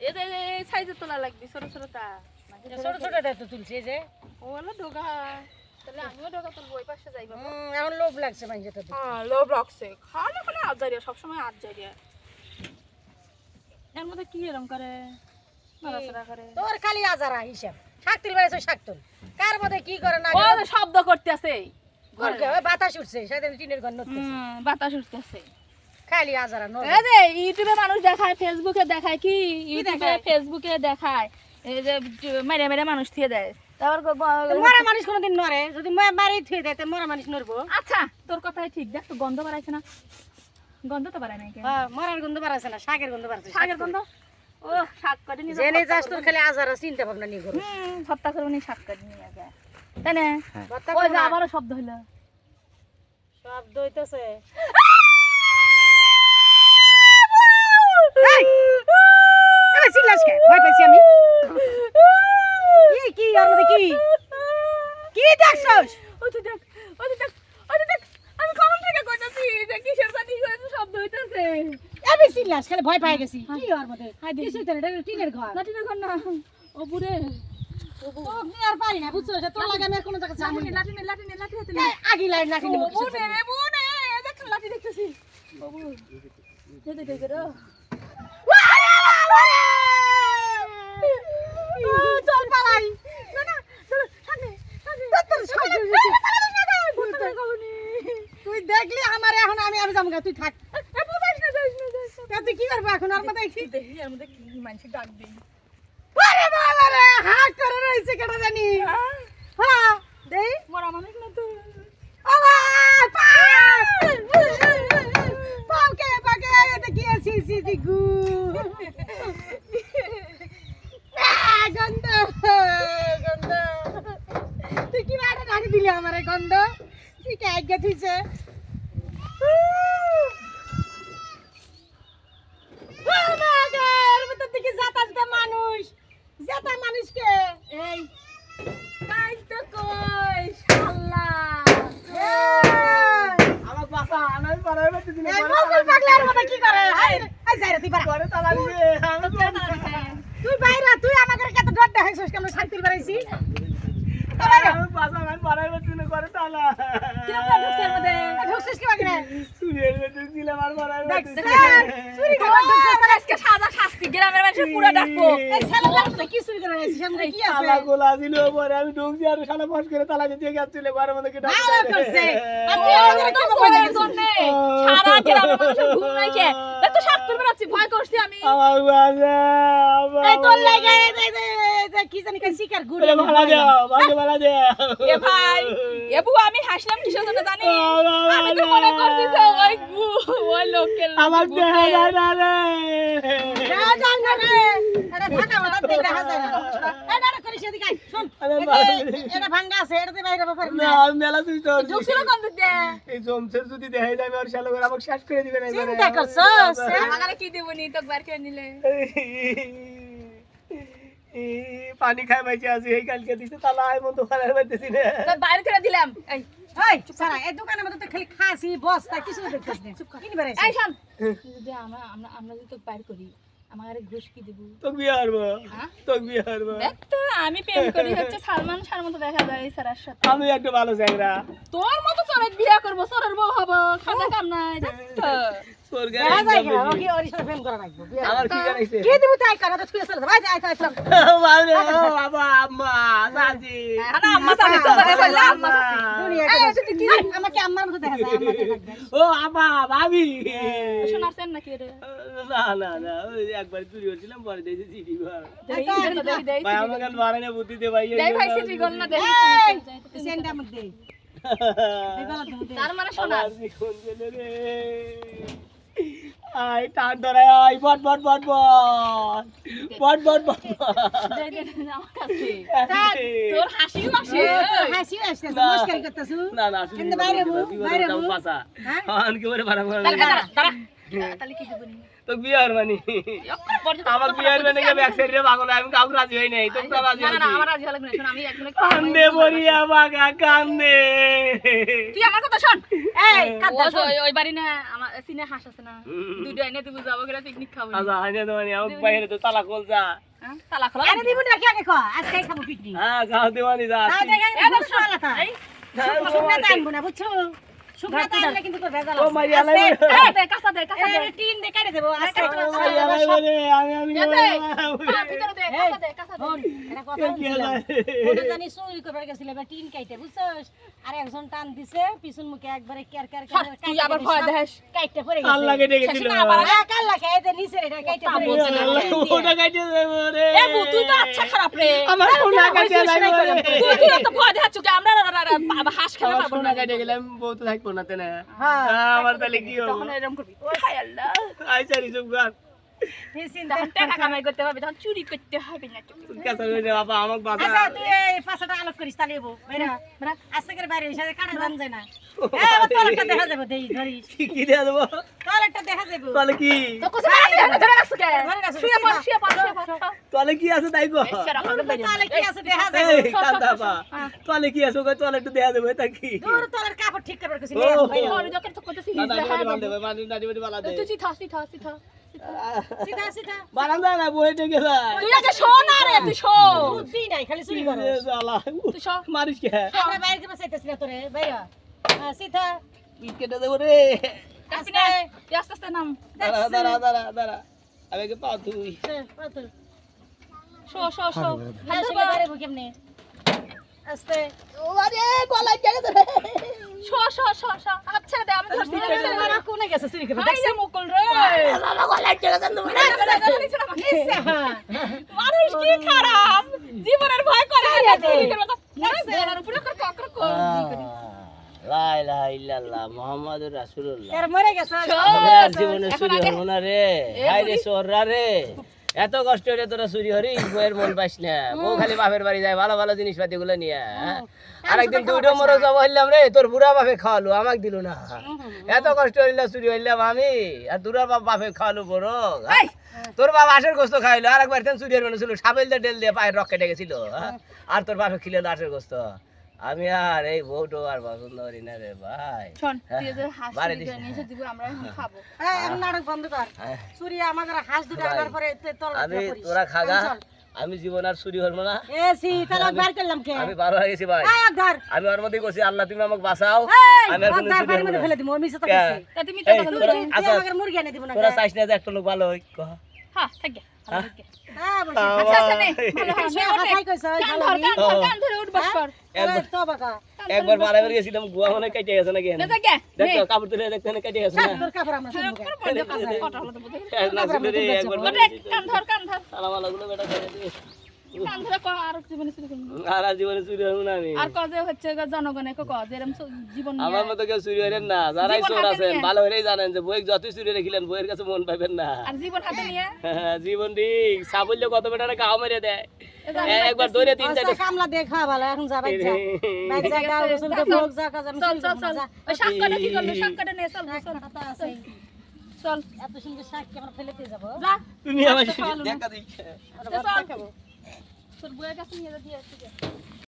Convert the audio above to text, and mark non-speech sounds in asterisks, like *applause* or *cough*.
এই এই সাইজে তোলা লাগবে ছোট ছোটটা ছোট ছোটটা তো তুলছে এই যে। ও হলো ডোগা। তাহলে আমিও ডোগা তুলবো ওই পাশে যাইবা হুম, এখন লোভ লাগছে মানুষটা হ্যাঁ লোভ রাখছে খাওয়ালে খালি আজারিয়া সবসময় আজারিয়া। এর মধ্যে কি এরম করে? তোর খালি আজারা হিসাব। শাক তুল বেড়েছে শাক তুল। কার মধ্যে কি করে না শব্দ করতেছে। ঘর বাতাস উঠছে সেদিন টিনের ঘর বাতাস উঠতেছে। খালি আজারা নড় এই যে ইউটিউবে মানুষ দেখায় ফেসবুকে দেখায় কি ইউটিউবে? ফেসবুকে দেখায় এই যে মেরে মেরে মানুষ থিয়ে দেয়। তারপর মরা মানুষ কোনোদিন নড়ে যদি মারি থুয়ে দেয় তো মরা মানুষ নড়বো। আচ্ছা তোর কথাই ঠিক। দেখ তো গন্ধ বাড়াইছে না। গন্ধ তো বাড়ায় নাই? হ্যাঁ, মরার গন্ধ বাড়াছে না শাকের গন্ধ বাড়াছে শাকের গন্ধ? ও শাক কাটে নিয়ে জেনে যাস তোর খালি আজারা চিন্তা ভাবনা করো হুম হত্যা শাক কাটে তাই না? ওই যে আবারও শব্দ হইল শব্দ হইতেছে। চিল্লাস কে? ভয় পাইছি আমি কি কি ওর মধ্যে কি কি দেখছস ওই তো দেখ ওই তো দেখ ওই তো দেখ আমি কখন থেকে কইতাছি যে কিসের জানি কইছে শব্দ হইতাছে আমি চিল্লাস খালি ভয় পাই গেছি কি ওর মধ্যে। কিছুই তো না, এটা টিনের ঘর লাঠির ঘর না ও বুড়ে তোকে আর পারি না বুঝছ তোর লাগে আমি আর কোনো জায়গায় যাব লাঠি না লাঠি লাঠি লাঠি হাতে এই, আগি লাইন রাখি নিব কিছু বুনে রে বুনে দেখ লাঠি দেখতেছি বাবু যেতে দেখে রে চল পালাই। না। তুই দেখলি আমার এখন আমি আমি যাব তুই থাক। তুই কি করব এখন? আর মধ্যে কি? দেখি এর মধ্যে কি মানুষ ডাক দেই আরে হাত করে রইছে কেন জানি? হ্যাঁ দেই মরা মানুষ না তো আমার পাও পাও কে পাকে এটা কি আছে সি দি গু আহ, গন্ধ গন্ধ তুই কি বাড়ি রাখি দিলি তুই কে আজ্ঞা দিছে মানুষ। যাতা মানুষকে এই তাই তো কই শালা। আমার বাসা আনাই পারাই বাতি দিলে এই মকল পাগলার মতো কি করে? হাই হাই যাই রে তুই পরে। তালা দিবে আমি তো তুই বাইরা তুই আমাকে কত ডর দেখাইছিস কেমন শান্তি বাড়াইছি আমি বাসা আমি পারাই বাতি দিলে করে তালা কীরকম ঢুকছে এর মধ্যে ঢুকছিস কি বাগরে আর চুরি করে ঢুকছিস আজকে সাজা শাস্তি গ্রামের মানুষের পুরো ডাকবো। এই ছেলে লাগছে কি চুরি করে আইছিস সামনে কি আছে? তালা গোলা দিল পরে আমি ঢুকছি আর শালা ফস করে তালা দিয়ে গেছিল ঘরের মধ্যে কি ভালো করছে *laughs* আর তুই ওই তো ভয়ের বলছিস? সারা গ্রামের মানুষের ঘুম নাই খেয়ে তো শাক তুলবে ভয় করছি আমি। আমার বাসা এই তোর লাগা এই কি জানি শিকার দাও ভাড়া *laughs* দাও। এ ভাই এ বউ আমি হাসলাম কিসের জন্য জানি আমি তো মনে করছি যে ওই গু- ওই লোকের আমার দেখা যায় না রে। দেখা যায় না রে। এটা ফাঁকা মাথা দিয়ে দেখা যায় না। এই না করিস এদিকে আয়, শোন। আরে এই যে, বাবা। এটা ভাঙ্গা আছে এটাতে বাইরে ব্যাপার না না মেলা তুই তো ঢুকছিল কোন দিক এই জমসের যদি দেখাই যাবে আর শালা করে আমাকে শেষ করে দিবে না এবারে। চিন্তা করছস আমাকে কি দেবো নি তো বার করে নিলে। পানি খাই বাইছে আছে এই কালকে দিছে তালা করার বাইতেছি না তো করে দিলাম। এই এই সারা এই দোকানের মধ্যে তো খালি খাসি বস্তা কিছু দেখছিস না চুপ কিনি এই শান। যদি আমরা আমরা আমরা যদি তো বার করি আমার আরে ঘুষ কি দেবো? তোক বিয়ে হারবো হ্যাঁ? তোক বিয়ে হারবো দেখ তো আমি প্রেম করি হচ্ছে সালমান শাহর মতো দেখা যায় এই স্যারের সাথে। আমি একটা ভালো জায়গা তোর মতো চোরের বিয়ে করব চোরের বউ হব খাতা কাম নাই দেখ তো। দেখা *laughs* দেখা একবার চুরি করছিলাম পরে দেখছি চিঠি দেই ভাই আমাকে বুদ্ধি দে ভাই ভাই গল না *laughs* তার মানে শোনা রে। আই টান ধরে আই বট বট বট বট বট বট বট তোর হাসি মাসি হাসি আসছে না। নমস্কার করতেছু। না না আসলে কিন্তু বাইরে বাইরে। হ্যাঁ? হ্যাঁ কি বলে বাড়া দাঁড়া দাঁড়া দাঁড়া তাহলে কি দিব নি? তো বিয়ার মানে আমার বিয়ার মানে কে ব্যাক সাইডে পাগল আমি কাউকে রাজি হই নাই তো তো রাজি না না, না আমার রাজি হলো না শোন আমি একদম কান্দে বরিয়া বাগা কান্দে। তুই আমার কথা শোন। এই ও ওই- ওই বাড়ি না আমার সিনে হাঁস আছে না। দুইটা এনে তুমি যাব করে পিকনিক খাব। আচ্ছা আইনে তো মানে আমার বাইরে তো তালা খোল যা। হ্যাঁ, তালা খোলা আরে দিব না কি আগে কো আজকে খাব পিকনিক হ্যাঁ খাও দেওয়ানি যা। তাও দেখেন এই না বুঝছ? আর একজন টান দিছে পিছন মুখে একবারে কেয়ার কেয়ার ছাড়, আবার ভয় দেখাস। কাইটে পড়ে আল্লাহ কেটে গেছিল নিচে এটা কাইটে পড়ে গেছে। ওটা কাটে দেবো রে। এ তুই তো আচ্ছা খারাপ রে। আমার সোনা কাটে লাগবে তুই তুই তো ভয় দেখাচ্ছ কি? আমরা হাঁস খেলে না। কাটে গেলে আমি বহুত থাকব না? তেনে হ্যাঁ আমার তাহলে কি হবে? তখন এরকম করবি। হায় আল্লাহ। গান না। তাহলে এবো। বেরা বেরা আজকে বাইরে কাটা যায় না। দেখা যাব ধরিস। কি কি দেবো? তাহলে কি। তাহলে আছে তাই দেখা তাহলে কি আছে কই তাহলে একটু দেবে তা কি? তোর তোলের কাপড় ঠিক করবার কিছু ও। নেই বারান্দা না তুই আগে তুই খালি চুরি করো। এ শালা তুই শো। মারিস কে? আমরা বাইরে কে বাসাইতেছি না তোরে বাইরে। হ্যাঁ সিধা পিট কেটে দেবো রে। কাশি নে, আস্তে আস্তে নাম। দাঁড়া দাঁড়া দাঁড়া দাঁড়া। কে তুই হ্যাঁ। শো, শো, শো। কেমনে আস্তে। আরে দে শো, শো, শো, শো। হাত ছেড়ে দে, আমি ধরছি। মারা কোনে গেছে? চুরি করবে মুকুল রে। গলায় কেটে দে তুমি মানুষ কি খারাপ? জীবনের ভয় করে না চুরি করবে তো। গলার উপরে করে ককর কর। লা ইলাহা ইল্লাল্লাহ মুহাম্মাদুর রাসূলুল্লাহ। এর মরে গেছে। আমার জীবনে চুরি হলো না রে। হাই রে সোররা রে। এত কষ্ট রে তোরা চুরি হরি বউয়ের মন পাইস না। বউ খালি বাপের বাড়ি যায় ভালো ভালো জিনিসপাতি গুলো নিয়ে হ্যাঁ? আর একদিন দুইটো মরো জব হইলাম রে তোর বুড়া বাপে খাওয়ালো আমাকে দিল না। এত কষ্ট হইলা চুরি হইলাম আমি আর দুরা বাপ বাপে খাওয়ালো বড়। তোর বাবা আশের গোস্ত খাইলো আর একবার মনে ছিল সাবেল দিয়ে ডেল দিয়ে পায়ের রক কেটে গেছিল হ্যাঁ? আর তোর বাপে খিলেলো আশের গোস্ত। আমি আর এই বউটো আর পছন্দ করি না রে ভাই শোন, তুই যে হাঁস বাড়ি চুরি দিস করে নিয়ে এসে আমরা এখন খাব। হ্যাঁ এখন নাটক বন্ধ কর হ্যাঁ। চুরি আমাদের হাঁস দুটো আনার পরে তে- আমি। তোরা খাগা আমি জীবন আর চুরি হল না এ সি তাহলে বার করলাম কে আমি ভালো হয়ে গেছি ভাই আমি ওর মধ্যে করছি আল্লাহ তুমি আমাকে বাঁচাও আমি আর কোনো চুরি মধ্যে ফেলে দিব আমি সাথে কইছি তুমি তো এই, তখন তোরা- বলবি। তুই আচ্ছা। আমাকে মুরগি এনে দিব না তোরা কে? চাইস না যে একটা লোক ভালো হই। হ্যাঁ, থাক একবার বাড়া গেছিলাম গুয়া মনে কেটে গেছে নাকি। দেখো কাপড় তুলে দেখতে না কেটে গেছে একবার ক, আর জীবনে চুরি হব না আমি। আর ক হচ্ছে জনগণে ক ক এরম চ- জীবন আমার মতো কেউ চুরি হলেন না। যারাই চোর আছেন ভালো হলেই জানেন যে বই যতই চুরি রেখিলেন বইয়ের কাছে মন পাইবেন না। আর জীবন হাতে নিয়ে? জীবন ঠিক সাবল্য কত বেটারে গাও মেরে দেয়। একবার ধরে তিন আচ্ছা কামলা দেখা ভালো এখন যা বাইর যা বাইর যা গাও গোসল করে ভোগ যা কাজ চল চল চল। ওই শাকটা কি করবি শাকটা নে চল চল চল। এত সুন্দর শাক কেমন ফেলেতে যাব? যা। তুমি আমার। দেখা দিচ্ছে চল। খাব। বইয়ের কাছে নিয়ে দিয়ে আসছি।